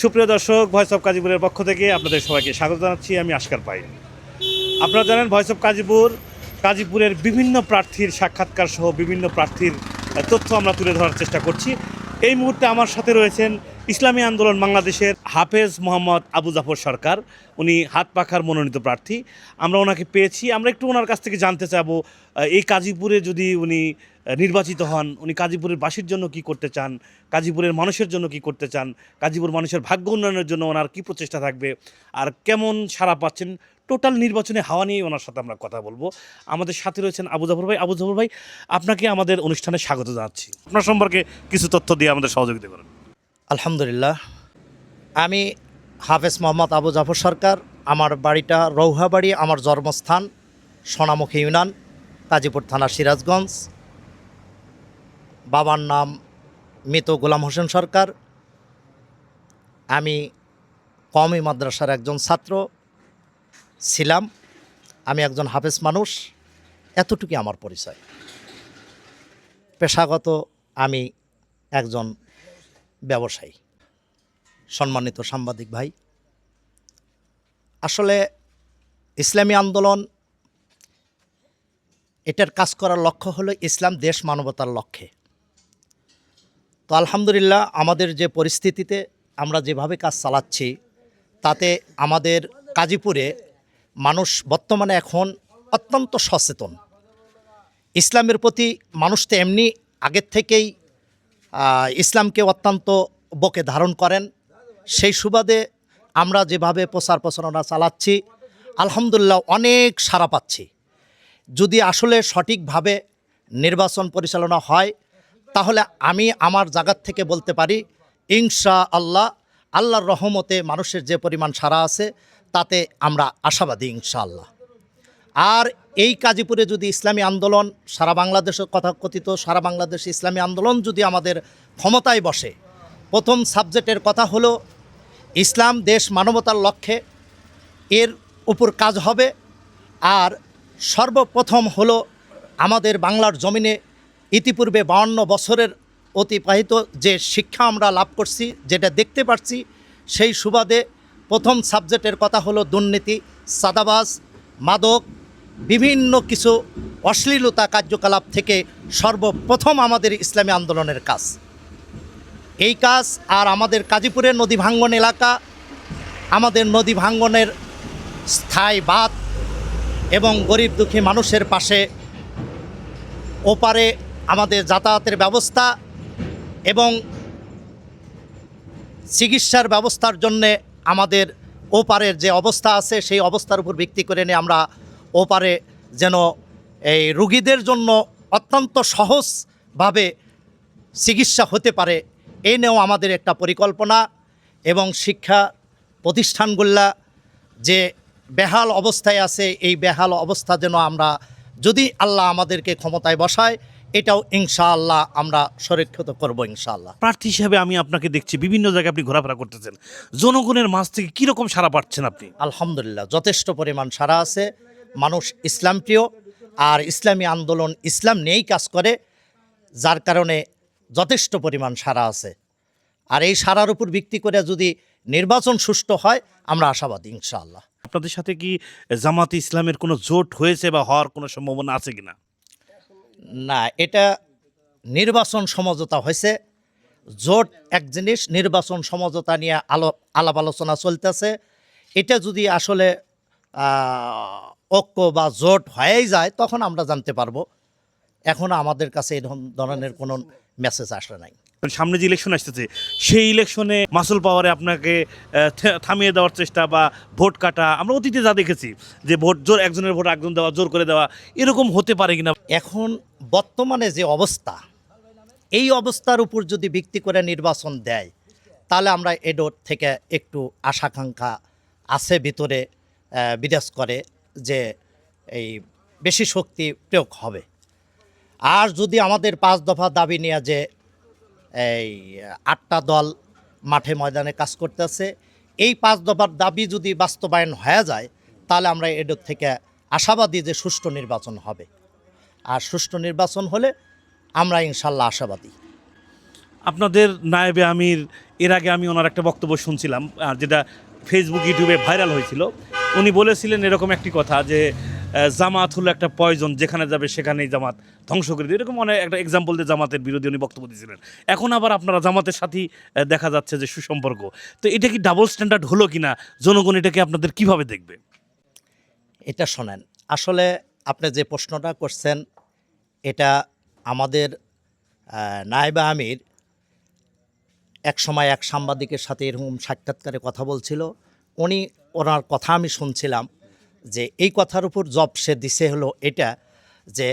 সুপ্রিয় দর্শক voice of কাজীপুরের পক্ষ থেকে আপনাদের সবাইকে স্বাগত জানাচ্ছি। আমি আশকার পাই। আপনারা জানেন ভয়েস অফ কাজীপুর কাজীপুরের বিভিন্ন প্রার্থীর সাক্ষাৎকার সহ বিভিন্ন প্রার্থীর তথ্য আমরা তুলে ধরার চেষ্টা করছি। এই মুহূর্তে আমার সাথে রয়েছেন ইসলামী আন্দোলন বাংলাদেশের হাফেজ মোহাম্মদ আবু জাফর সরকার। উনি হাত পাখার মনোনীত প্রার্থী। আমরা ওনাকে পেয়েছি। আমরা একটু ওনার কাছ থেকে জানতে চাবো এই কাজীপুরে যদি উনি নির্বাচিত হন, উনি কাজীপুরের বাসীর জন্য কি করতে চান? কাজীপুরের মানুষের জন্য কি করতে চান? কাজীপুর মানুষের ভাগ্য উন্নয়নের জন্য ওনার কি প্রচেষ্টা থাকবে? আর কেমন সাড়া পাচ্ছেন? টোটাল নির্বাচনে হাওয়া নিয়ে ওনার সাথে আমরা কথা বলব। আমাদের সাথে রয়েছেন আবু জাফর ভাই। আবু জাফর ভাই, আপনাকে আমাদের অনুষ্ঠানে স্বাগত জানাচ্ছি। আপনার সম্পর্কে কিছু তথ্য দিয়ে আমাদের সহযোগিতা করেন। আলহামদুলিল্লাহ। আমি হাফেজ মোহাম্মদ আবু জাফর সরকার, আমার বাড়িটা রৌহাবাড়ি, আমার জন্মস্থান সোনামুখী ইউনান কাজীপুর থানা সিরাজগঞ্জ। বাবার নাম মৃত গোলাম হোসেন সরকার। আমি কওমি মাদ্রাসার একজন ছাত্র ছিলাম। আমি একজন হাফেজ মানুষ। এতটুকুই আমার পরিচয়। পেশাগত আমি একজন ব্যবসায়ী, সম্মানিত সাংবাদিক ভাই। আসলে ইসলামী আন্দোলন, এটার কাজ করার লক্ষ্য হলো ইসলাম দেশ মানবতার লক্ষ্যে। তো আলহামদুলিল্লাহ আমাদের যে পরিস্থিতিতে আমরা যেভাবে কাজ চালাচ্ছি, তাতে আমাদের কাজীপুরে মানুষ বর্তমানে এখন অত্যন্ত সচেতন। ইসলামের প্রতি মানুষ তো এমনি আগের থেকেই ইসলামকে অত্যন্ত বকে ধারণ করেন। সেই সুবাদে আমরা যেভাবে প্রচার প্রচারণা চালাচ্ছি, আলহামদুলিল্লাহ অনেক সাড়া পাচ্ছি। যদি আসলে সঠিকভাবে নির্বাচন পরিচালনা হয়, তাহলে আমি আমার জায়গার থেকে বলতে পারি ইনশা আল্লাহ আল্লাহর রহমতে মানুষের যে পরিমাণ সারা আছে, তাতে আমরা আশাবাদী ইনশাআল্লাহ। আর এই কাজীপুরে যদি ইসলামী আন্দোলন, সারা বাংলাদেশের কথা কথিত, সারা বাংলাদেশ ইসলামী আন্দোলন যদি আমাদের ক্ষমতায় বসে, প্রথম সাবজেক্টের কথা হলো, ইসলাম দেশ মানবতার লক্ষ্যে এর উপর কাজ হবে, আর সর্বপ্রথম হলো আমাদের বাংলার জমিনে ইতিপূর্বে বাউন্ন বছরের অতিবাহিত যে শিক্ষা আমরা লাভ করছি, যেটা দেখতে পাচ্ছি সেই সুবাদে প্রথম সাবজেক্টের কথা হলো দুর্নীতি, সাদাবাজ, মাদক বিভিন্ন কিছু অশ্লীলতা কার্যকলাপ থেকে সর্বপ্রথম আমাদের ইসলামী আন্দোলনের কাজ। এই কাজ আর আমাদের কাজীপুরের নদী ভাঙ্গন এলাকা, আমাদের নদী ভাঙ্গনের স্থায়ী বাঁধ এবং গরিব দুঃখী মানুষের পাশে ওপারে আমাদের যাতায়াতের ব্যবস্থা এবং চিকিৎসার ব্যবস্থার জন্যে আমাদের ওপারের যে অবস্থা আছে, সেই অবস্থার উপর ভিত্তি করে নিয়ে আমরা ওপারে যেন এই রুগীদের জন্য অত্যন্ত সহজভাবে চিকিৎসা হতে পারে এই নিয়েও আমাদের একটা পরিকল্পনা এবং শিক্ষা প্রতিষ্ঠানগুলা যে বেহাল অবস্থায় আছে এই বেহাল অবস্থা যেন আমরা যদি আল্লাহ আমাদেরকে ক্ষমতায় বসায় এটাও ইনশাআল্লাহ আমরা সুরক্ষিত করব ইনশাআল্লাহ। প্রার্থী হিসাবে আমি আপনাকে দেখছি বিভিন্ন জায়গায় আপনি ঘোরাফেরা করতেছেন। জনগণের মাঝ থেকে কীরকম সাড়া পাচ্ছেন আপনি? আলহামদুলিল্লাহ যথেষ্ট পরিমাণ সারা আছে। মানুষ ইসলাম প্রিয় আর ইসলামী আন্দোলন ইসলাম নিয়েই কাজ করে যার কারণে যথেষ্ট পরিমাণ সারা আছে। আর এই সারার উপর ভিত্তি করে যদি নির্বাচন সুষ্ঠু হয় আমরা আশাবাদী ইনশাআল্লাহ। আপনাদের সাথে কি জামাতে ইসলামের কোনো জোট হয়েছে বা হওয়ার কোনো সম্ভাবনা আছে কিনা? না না এটা নির্বাচন সমঝোতা হয়েছে। জোট এক জিনিস নির্বাচন সমঝোতা নিয়ে আলো আলাপ আলোচনা চলতেছে। এটা যদি আসলে ঐক্য বা জোট হয়েই যায় তখন আমরা জানতে পারব। এখনও আমাদের কাছে এরকম ধরনের কোনো মেসেজ আসে নাই। সামনে যে ইলেকশন আসতেছে সেই ইলেকশনে মাসুল পাওয়ারে আপনাকে থামিয়ে দেওয়ার চেষ্টা বা ভোট কাটা আমরা অতীতে যা দেখেছি যে ভোট জোর একজনের ভোট একজন দেওয়া জোর করে দেওয়া এরকম হতে পারে কিনা? এখন বর্তমানে যে অবস্থা এই অবস্থার উপর যদি ভিত্তি করে নির্বাচন দেয় তাহলে আমরা এডোর থেকে একটু আশাকাঙ্ক্ষা আছে ভিতরে বিরাজ করে। যে এই বেশি শক্তি প্রয়োগ হবে। আর যদি আমাদের পাঁচ দফা দাবি নিয়ে যে এই আটটা দল মাঠে ময়দানে কাজ করতেছে, এই পাঁচ দফার দাবি যদি বাস্তবায়ন হয়ে যায়, তাহলে আমরা এডোর থেকে আশাবাদী যে সুষ্ঠু নির্বাচন হবে। আর সুষ্ঠু নির্বাচন হলে আমরা ইনশাল্লাহ আশাবাদী। আপনাদের নায়েবে আমির, এর আগে আমি ওনার একটা বক্তব্য শুনছিলাম, আর যেটা ফেসবুক ইউটিউবে ভাইরাল হয়েছিল। উনি বলেছিলেন এরকম একটি কথা যে জামাত হলো একটা পয়জন যেখানে যাবে সেখানেই জামাত ধ্বংস করে দেবে। এরকম অনেক একটা এক্সাম্পল দিয়ে জামাতের বিরোধী উনি বক্তব্য দিয়েছিলেন। এখন আবার আপনারা জামাতের সাথেই দেখা যাচ্ছে যে সুসম্পর্ক। তো এটা কি ডাবল স্ট্যান্ডার্ড হলো কিনা? জনগণ এটাকে আপনাদের কীভাবে দেখবে? এটা শোনেন, আসলে আপনি যে প্রশ্নটা করছেন, এটা আমাদের নায়েবা আমির এক সময় এক সাংবাদিকের সাথে এরকম সাক্ষাৎকারে কথা বলছিল। উনি ওনার কথা আমি শুনছিলাম যে এই কথার উপর জব সে দিছে হলো এটা, যে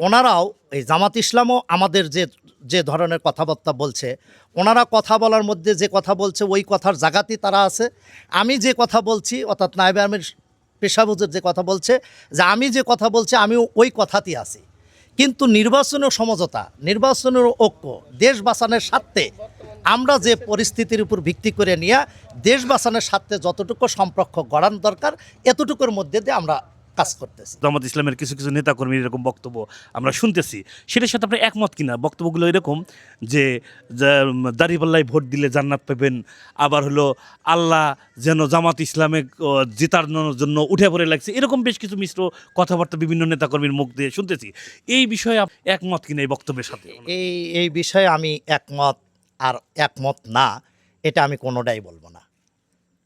ওনারাও এই জামাত ইসলামও আমাদের যে যে ধরনের কথাবার্তা বলছে, ওনারা কথা বলার মধ্যে যে কথা বলছে ওই কথার জায়গাতেই তারা আছে। আমি যে কথা বলছি, অর্থাৎ নায়েবে আমির পেশাবুজের যে কথা বলছে, যে আমি যে কথা বলছি আমিও ওই কথাতেই আছি। কিন্তু নির্বাচনের সমঝোতা নির্বাচনের ঐক্য, দেশ বাঁচানোর স্বার্থে আমরা যে পরিস্থিতির উপর ভিত্তি করে নিয়ে দেশ বাঁচানোর স্বার্থে যতটুকু সম্পর্ক গড়ান দরকার এতটুকুর মধ্যে দিয়ে আমরা কাজ করতেছি। জামাত ইসলামের কিছু কিছু নেতাকর্মীর এরকম বক্তব্য আমরা শুনতেছি। সেটার সাথে আপনার একমত কিনা? বক্তব্যগুলো এরকম যে দাঁড়িপাল্লায় ভোট দিলে জান্নাত পাবেন আবার হলো আল্লাহ যেন জামাত ইসলামে ও, জেতানোর জন্য উঠে পড়ে লাগছে। এরকম বেশ কিছু মিশ্র কথাবার্তা বিভিন্ন নেতাকর্মীর মুখ দিয়ে শুনতেছি। এই বিষয়ে একমত কিনা এই বক্তব্যের সাথে? এই এই বিষয়ে আমি একমত। আর একমত না এটা আমি কোনোটাই বলব না।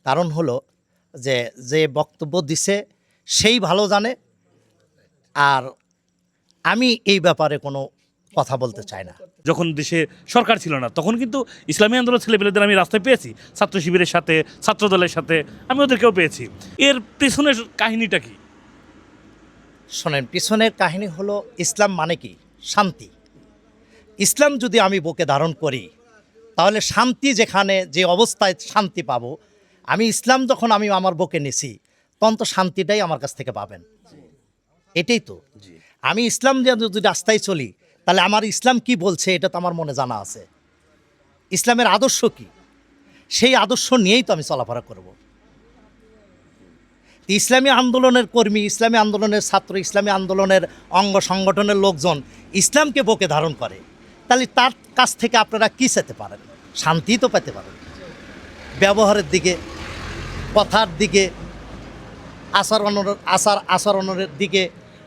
কারণ হলো যে যে বক্তব্য দিছে সেই ভালো জানে আর আমি এই ব্যাপারে কোনো কথা বলতে চাই না। যখন দেশে সরকার ছিল না তখন কিন্তু ইসলামী আন্দোলন ছেলেপেলেদের আমি রাস্তায় পেয়েছি। ছাত্র শিবিরের সাথে ছাত্র দলের সাথে আমি ওদেরকেও পেয়েছি। এর পিছনের কাহিনীটা কি? শোনেন পিছনের কাহিনী হলো ইসলাম মানে কি? শান্তি। ইসলাম যদি আমি বুকে ধারণ করি তাহলে শান্তি যেখানে যে অবস্থায় শান্তি পাব। আমি ইসলাম যখন আমি আমার বুকে নিছি তখন তো শান্তিটাই আমার কাছ থেকে পাবেন। এটাই তো। আমি ইসলাম যদি রাস্তায় চলি তাহলে আমার ইসলাম কি বলছে এটা তো আমার মনে জানা আছে। ইসলামের আদর্শ কি? সেই আদর্শ নিয়েই তো আমি চলাফেরা করব। ইসলামী আন্দোলনের কর্মী ইসলামী আন্দোলনের ছাত্র ইসলামী আন্দোলনের অঙ্গ সংগঠনের লোকজন ইসলামকে বকে ধারণ করে। তাহলে তার কাছ থেকে আপনারা কী চেতে পারেন? শান্তি তো পেতে পারেন। ব্যবহারের দিকে কথার দিকে আচরণের আচার আচরণের দিকে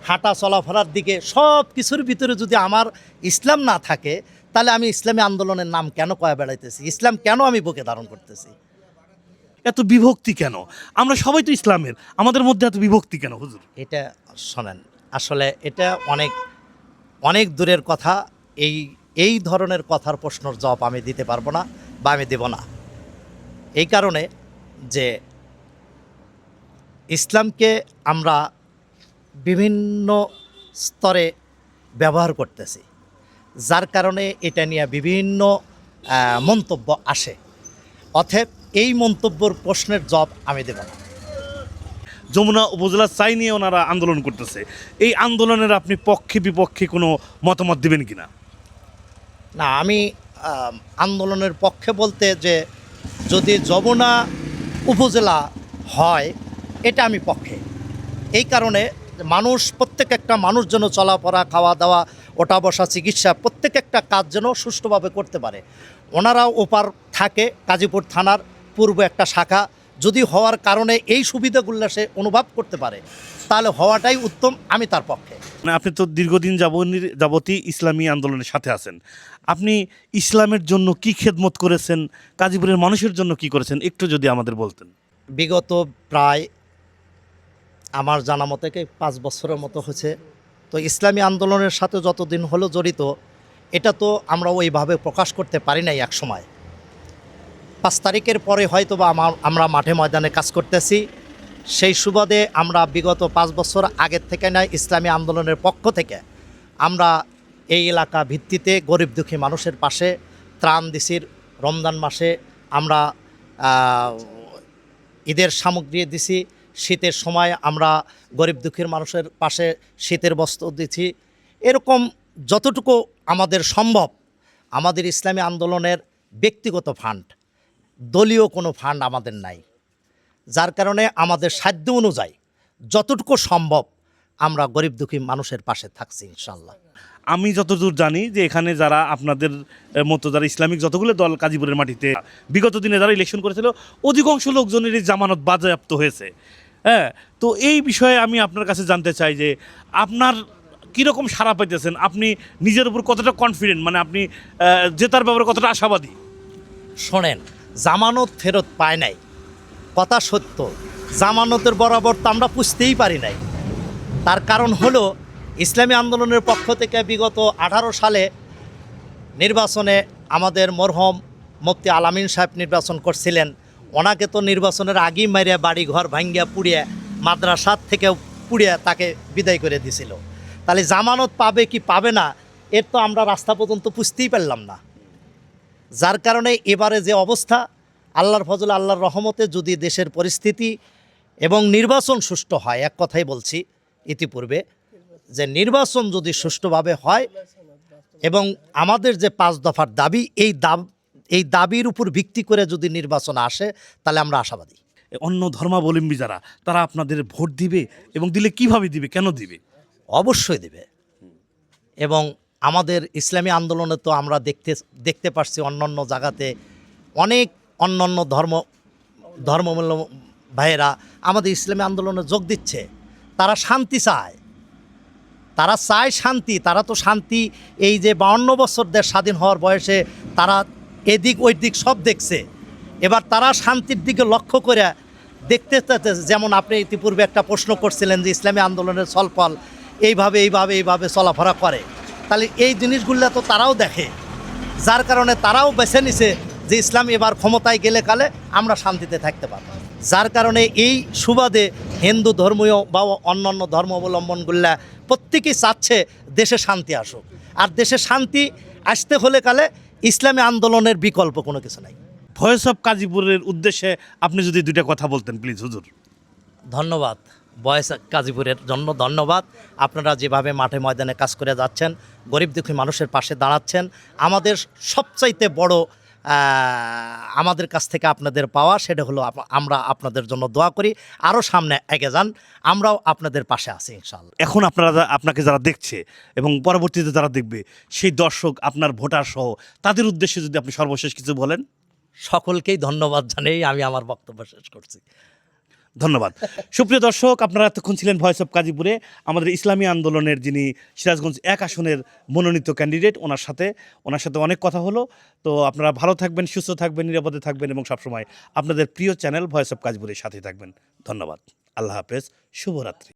হাঁটা চলাফেরার দিকে সব কিছুর ভিতরে যদি আমার ইসলাম না থাকে তাহলে আমি ইসলামী আন্দোলনের নাম কেন কয়া বেড়াইতেছি? ইসলাম কেন আমি বুকে ধারণ করতেছি? এত বিভক্তি কেন? আমরা সবাই তো ইসলামের আমাদের মধ্যে এত বিভক্তি কেন হুজুর? এটা শোনেন আসলে এটা অনেক অনেক দূরের কথা। এই এই ধরনের কথার প্রশ্নর জবাব আমি দিতে পারব না বা আমি দেব না। এই কারণে যে ইসলামকে আমরা বিভিন্ন স্তরে ব্যবহার করতেছি, যার কারণে এটা নিয়ে বিভিন্ন মন্তব্য আসে। অথব এই মন্তব্যর প্রশ্নের জবাব আমি দেব না। যমুনা উপজেলা চাই নিয়ে ওনারা আন্দোলন করতেছে। এই আন্দোলনের আপনি পক্ষে বিপক্ষে কোনো মতামত দিবেন কিনা? না, আমি আন্দোলনের পক্ষে বলতে যে যদি যমুনা উপজেলা হয়, এটা আমি পক্ষে। এই কারণে মানুষ, প্রত্যেক একটা মানুষ যেন চলাফেরা খাওয়া দাওয়া ওটা বসা চিকিৎসা, প্রত্যেক একটা কাজ যেন সুষ্ঠুভাবে করতে পারে। ওনারাও ওপার থাকে গাজীপুর থানার পূর্ব একটা শাখা। যদি হওয়ার কারণে এই সুবিধাগুলো সে অনুভব করতে পারে তাহলে হওয়াটাই উত্তম আমি তার পক্ষে। মানে আপনি তো দীর্ঘদিন যাবতই ইসলামী আন্দোলনের সাথে আছেন। আপনি ইসলামের জন্য কি খেদমত করেছেন গাজীপুরের মানুষের জন্য কি করেছেন একটু যদি আমাদের বলতেন। বিগত প্রায় আমার জানা মতে কি পাঁচ বছরের মতো হয়েছে। তো ইসলামী আন্দোলনের সাথে যতদিন হলো জড়িত এটা তো আমরা ওইভাবে প্রকাশ করতে পারি নাই এক সময় পাঁচ তারিখের পরে হয়তো বা আমার মাঠে ময়দানে কাজ করতেছি। সেই সুবাদে আমরা বিগত পাঁচ বছর আগের থেকে নয় ইসলামী আন্দোলনের পক্ষ থেকে আমরা এই এলাকা ভিত্তিতে গরিব দুঃখী মানুষের পাশে ত্রাণ দিছির রমজান মাসে আমরা ঈদের সামগ্রী দিছি। শীতের সময় আমরা গরিব দুঃখীর মানুষের পাশে শীতের বস্ত্র দিচ্ছি এরকম যতটুকু আমাদের সম্ভব আমাদের ইসলামী আন্দোলনের ব্যক্তিগত ফান্ড দলীয় কোনো ফান্ড আমাদের নাই। যার কারণে আমাদের সাধ্য অনুযায়ী যতটুকু সম্ভব আমরা গরিব দুঃখী মানুষের পাশে থাকছি ইনশাল্লাহ আমি যতদূর জানি যে এখানে যারা আপনাদের মতো যারা ইসলামিক যতগুলো দল কাজীপুরের মাটিতে বিগত দিনে যারা ইলেকশন করেছিল অধিকাংশ লোকজনেরই জামানত বাজেয়াপ্ত হয়েছে। হ্যাঁ তো এই বিষয়ে আমি আপনার কাছে জানতে চাই যে আপনার কীরকম সাড়া পাইতেছেন? আপনি নিজের উপর কতটা কনফিডেন্ট মানে আপনি জেতার ব্যাপারে কতটা আশাবাদী? শোনেন জামানত ফেরত পায় নাই। কথা সত্য, জামানতের বরাবর তো আমরা পুষতেই পারি নাই। তার কারণ হলো, ইসলামী আন্দোলনের পক্ষ থেকে বিগত আঠারো সালে নির্বাচনে আমাদের মরহম মুফতি আলামিন সাহেব নির্বাচন করছিলেন। ওনাকে তো নির্বাচনের আগেই মারিয়া বাড়ি ঘর ভাঙ্গিয়া পুড়িয়া, মাদ্রাসার থেকে পুড়িয়া তাকে বিদায় করে দিছিল। তাহলে জামানত পাবে কি পাবে না, এর তো আমরা রাস্তা পর্যন্ত পুষতেই পারলাম না। যার কারণে এবারে যে অবস্থা আল্লাহর ফজল আল্লাহর রহমতে যদি দেশের পরিস্থিতি এবং নির্বাচন সুষ্ঠু হয় এক কথাই বলছি ইতিপূর্বে যে নির্বাচন যদি সুষ্ঠুভাবে হয় এবং আমাদের যে পাঁচ দফার দাবি এই দাব এই দাবির উপর ভিত্তি করে যদি নির্বাচন আসে তাহলে আমরা আশাবাদী। অন্য ধর্মাবলম্বী যারা তারা আপনাদের ভোট দিবে এবং দিলে কীভাবে দিবে কেন দিবে? অবশ্যই দেবে। এবং আমাদের ইসলামী আন্দোলনে তো আমরা দেখতে দেখতে পারছি অন্যান্য জায়গাতে অনেক অন্যান্য ধর্ম ধর্মমূল্য ভাইয়েরা আমাদের ইসলামী আন্দোলনে যোগ দিচ্ছে। তারা শান্তি চায়। তারা চায় শান্তি, তারা তো শান্তি, এই যে বাউন্ন বছর দেশ স্বাধীন হওয়ার বয়সে তারা এদিক ওই দিক সব দেখছে। এবার তারা শান্তির দিকে লক্ষ্য করে দেখতে যেমন আপনি ইতিপূর্বে একটা প্রশ্ন করছিলেন যে ইসলামী আন্দোলনের ছলফল এইভাবে এইভাবে এইভাবে চলাফেরা করে। তাহলে এই জিনিসগুলো তো তারাও দেখে। যার কারণে তারাও বেছে নিছে যে ইসলাম এবার ক্ষমতায় গেলে কালে আমরা শান্তিতে থাকতে পারব। যার কারণে এই সুবাদে হিন্দু ধর্মীয় বা অন্যান্য ধর্ম অবলম্বনগুলা প্রত্যেকেই চাচ্ছে দেশে শান্তি আসুক। আর দেশে শান্তি আসতে হলে কালে ইসলামী আন্দোলনের বিকল্প কোনো কিছু নাই। ভয়েস অফ কাজীপুরের উদ্দেশ্যে আপনি যদি দুইটা কথা বলতেন প্লিজ হুজুর। ধন্যবাদ। বয়স গাজীপুরের জন্য ধন্যবাদ। আপনারা যেভাবে মাঠে ময়দানে কাজ করে যাচ্ছেন গরিব দুঃখী মানুষের পাশে দাঁড়াচ্ছেন। আমাদের সবচাইতে বড় আমাদের কাছ থেকে আপনাদের পাওয়া সেটা হলো আমরা আপনাদের জন্য দোয়া করি। আরও সামনে এগিয়ে যান আমরাও আপনাদের পাশে আছি ইনশাল্লাহ এখন আপনারা আপনাকে যারা দেখছে এবং পরবর্তীতে যারা দেখবে সেই দর্শক আপনার ভোটার সহ তাদের উদ্দেশ্যে যদি আপনি সর্বশেষ কিছু বলেন। সকলকেই ধন্যবাদ জানিয়ে আমি আমার বক্তব্য শেষ করছি। ধন্যবাদ। সুপ্রিয় দর্শক, আপনারা এতক্ষণ ছিলেন ভয়েস অফ কাজীপুরে আমাদের ইসলামী আন্দোলনের যিনি সিরাজগঞ্জ এক আসনের মনোনীত ক্যান্ডিডেট ওনার সাথে ওনার সাথে অনেক কথা হলো। তো আপনারা ভালো থাকবেন, সুস্থ থাকবেন, নিরাপদে থাকবেন এবং সবসময় আপনাদের প্রিয় চ্যানেল ভয়েস অফ কাজীপুরের সাথে থাকবেন। ধন্যবাদ। আল্লাহ হাফেজ। শুভরাত্রি।